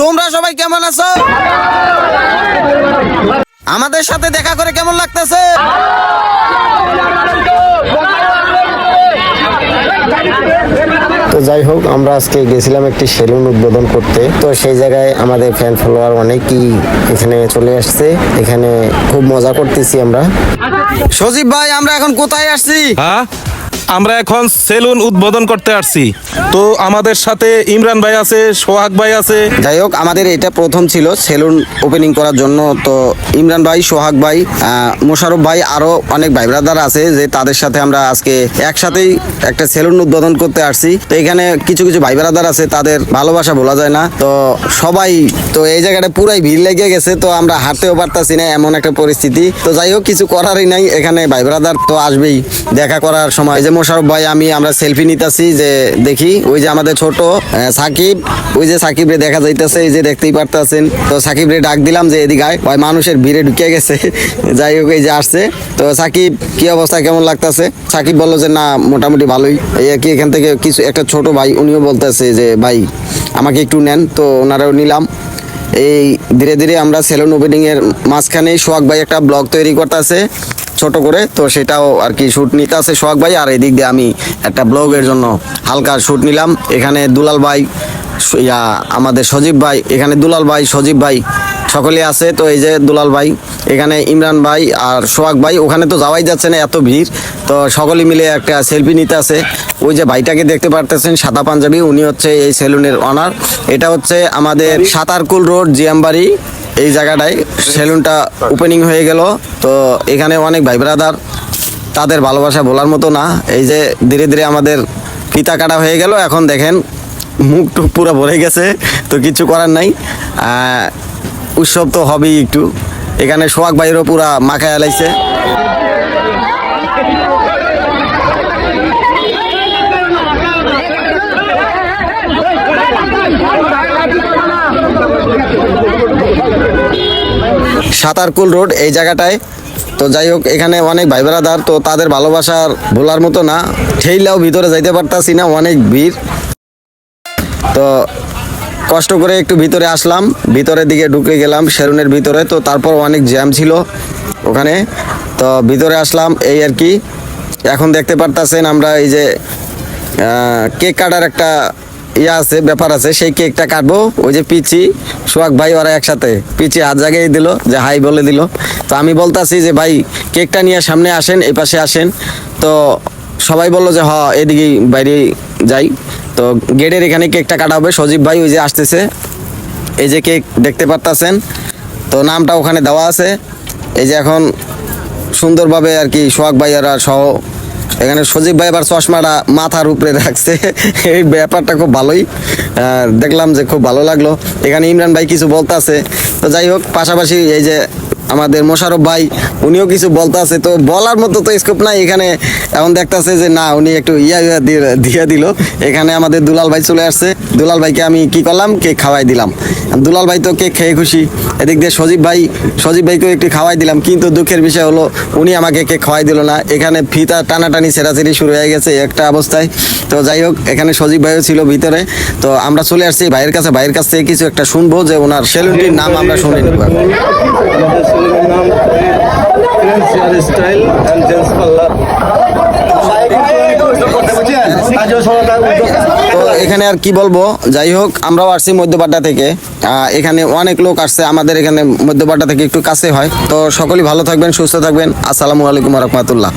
তোমরা সবাই কেমন আছো? আমাদের সাথে দেখা করে কেমন লাগতেছে? তো যাই হোক আমরা আজকে গেছিলাম একটি সেলুন উদ্বোধন করতে। তো সেই জায়গায় আমাদের ফ্যান ফলোয়ার অনেকই এখানে চলে আসছে। এখানে খুব মজা করতেছি আমরা। সজীব ভাই আমরা এখন কোথায় আসছি? হ্যাঁ? আমরা এখন সেলুন উদ্বোধন করতে আসছি। তো আমাদের সাথে ইমরান ভাই আছে, সোহাগ ভাই আছে। যাই হোক, আমাদের এটা প্রথম ছিল সেলুন ওপেনিং করার জন্য। তো ইমরান ভাই, সোহাগ ভাই মোশারফ ভাই, আরও অনেক ভাই ব্রাদার আছে যে তাদের সাথে আমরা আজকে একসাথেই একটা সেলুন উদ্বোধন করতে আসছি। তো এখানে কিছু কিছু ভাই ব্রাদার আছে, তাদের ভালোবাসা বলা যায় না। তো সবাই, তো এই জায়গাটা পুরাই ভিড় লেগে গেছে, তো আমরা হাঁটতেও পারতাছি না এমন একটা পরিস্থিতি। তো যাই হোক, কিছু করারই নাই, এখানে ভাই ব্রাদার তো আসবেই, দেখা করার সময়। যে মোশারফ ভাই, আমি, আমরা সেলফি নিতেছি যে দেখি, ওই যে আমাদের ছোট সাকিব, ওই যে সাকিব রে দেখা যাইতেছে, এই যে দেখতেই পারতেছেন। তো সাকিব রে ডাক দিলাম যে এদিকে ভাই, মানুষের ভিড়ে ঢুকে গেছে। যাই হোক, এই যে আসছে। তো সাকিব, কি অবস্থা, কেমন লাগতেছে? সাকিব বলল যে, না, মোটামুটি ভালোই। এই কি, এখান থেকে কিছু, একটা ছোট ভাই, উনিও বলতেছে যে, ভাই, আমাকে একটু নেন। তো ওনারাও নিলাম। এই, ধীরে ধীরে আমরা সেলুন ওপেনিং এর মাঝখানে সোহাগ ভাই একটা ব্লগ তৈরি করতেছে। ছোট করে, তো সেটাও আর কি শ্যুট নিতে আছে সোহাগ ভাই। আর এদিক দিয়ে আমি একটা ব্লগের জন্য হালকা শ্যুট নিলাম। এখানে দুলাল ভাই, ইয়া, আমাদের সজীব ভাই, এখানে দুলাল ভাই, সজীব ভাই সকলে আছে। তো এই যে দুলাল ভাই, এখানে ইমরান ভাই আর সোহাগ ভাই, ওখানে তো যাওয়াই যাচ্ছে না, এত ভিড়। তো সকলে মিলে একটা সেলফি নিতে আছে। ওই যে ভাইটাকে দেখতে পারতেছেন, সাদা পাঞ্জাবি, উনি হচ্ছে এই সেলুনের অনার এটা হচ্ছে আমাদের সাতারকুল রোড জিয়ামবাড়ি। এই জায়গাটায় সেলুনটা ওপেনিং হয়ে গেল। তো এখানে অনেক ভাই ব্রাদার তাদের ভালোবাসা বলার মতো না। এই যে ধীরে ধীরে আমাদের ফিতা কাটা হয়ে গেল। এখন দেখেন মুখ টুক পুরো ভরে গেছে, তো কিছু করার নাই। উৎসব তো হবেই একটু। এখানে সোহাগ ভাইয়েরও পুরা মাখায় এলাইছে সাতারকুল রোড এই জায়গাটায়। তো যাই হোক, এখানে অনেক ভাই ব্রাদার, তো তাদের ভালোবাসার ভোলার মতো না। ঠেইলাও ভিতরে যাইতে পারতাছি না, অনেক ভিড়। তো কষ্ট করে একটু ভিতরে আসলাম, ভিতরের দিকে ঢুকে গেলাম সেরুনের ভিতরে। তো তারপর অনেক জ্যাম ছিল ওখানে। তো ভিতরে আসলাম এই আর কি। এখন দেখতে পারতাছেন আমরা এই যে কেক কাটার একটা ইয়ে আছে, ব্যাপার আছে, সেই কেকটা কাটবো। ওই যে পিচি, সোহাগ ভাই ওরা একসাথে। পিচি হাত জাগিয়ে দিল, যে হাই বলে দিল। তো আমি বলতাছি যে, ভাই, কেকটা নিয়ে সামনে আসেন, এই পাশে আসেন। তো সবাই বলল যে, হ, এদিকেই বাইরে যাই। তো গেটের এখানে কেকটা কাটা হবে। সজীব ভাই ওই যে আসতেছে। এই যে কেক দেখতে পারতাছেন। তো নামটা ওখানে দেওয়া আছে। এই যে এখন সুন্দরভাবে আর কি সোহাগ ভাই ভাইয়ারা সহ এখানে সজীব ভাই আবার চশমাটা মাথার উপরে রাখছে। এই ব্যাপারটা খুব ভালোই। দেখলাম যে খুব ভালো লাগল। এখানে ইমরান ভাই কিছু বলতে আছে তো যাই হোক, পাশাপাশি এই যে আমাদের মোশারফ ভাই উনিও কিছু বলতাছে, তো বলার মতো তো স্কোপ নাই। এখানে এখন দেখতাছে যে, না, উনি একটু ইয়া ইয়া দিয়ে- দিল। এখানে আমাদের দুলাল ভাই চলে আসছে। দুলাল ভাইকে আমি কি করলাম? কেক খাওয়াই দিলাম। দুলাল ভাই তো কেক খেয়ে খুশি। এদিক দিয়ে সজীব ভাই, সজীব ভাইকেও একটু খাওয়াই দিলাম। কিন্তু দুঃখের বিষয় হলো, উনি আমাকে কেক খাওয়াই দিল না। এখানে ফিতা টানাটানি ছেঁড়াছেড়ি শুরু হয়ে গেছে একটা অবস্থায়। তো যাই হোক, এখানে সজীব ভাইও ছিল ভিতরে। তো আমরা চলে আসছি ভাইয়ের কাছে। ভাইয়ের কাছ থেকে কিছু একটা শুনব যে, ওনার সেলুনটির নাম আমরা শুনে নেব হেয়ার স্টাইল জেন্টস পার্লার তো এখানে আর কি বলব? যাই হোক, আমরাও আসছি মধ্যপাড়া থেকে। এখানে অনেক লোক আসছে, আমাদের এখানে মধ্যপাড়া থেকে একটু কাছে হয়। তো সকলেই ভালো থাকবেন, সুস্থ থাকবেন। আসসালামু আলাইকুম রহমতুল্লাহ।